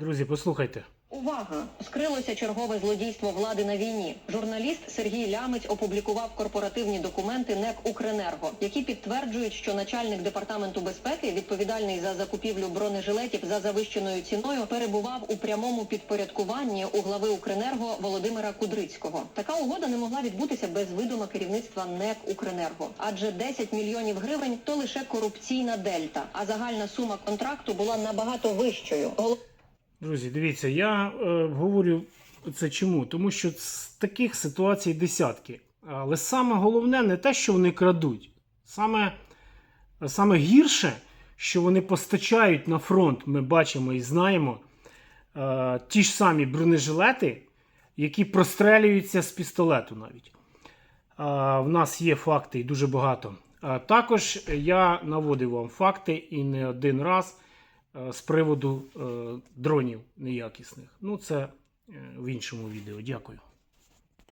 Друзі, послухайте. Увага! Скрилося чергове злодійство влади на війні. Журналіст Сергій Лямець опублікував корпоративні документи НЕК «Укренерго», які підтверджують, що начальник департаменту безпеки, відповідальний за закупівлю бронежилетів за завищеною ціною, перебував у прямому підпорядкуванні у глави «Укренерго» Володимира Кудрицького. Така угода не могла відбутися без видума керівництва НЕК «Укренерго», адже 10 мільйонів гривень то лише корупційна дельта, а загальна сума контракту була набагато вищою. Друзі, дивіться, я е, говорю це чому? Тому що з таких ситуацій десятки. Але саме головне не те, що вони крадуть. Саме, саме гірше, що вони постачають на фронт, ми бачимо і знаємо е, ті ж самі бронежилети, які прострелюються з пістолету навіть. Е, в нас є факти і дуже багато. Е, також я наводив вам факти і не один раз з приводу е, дронів неякісних. Ну, це е, в іншому відео. Дякую.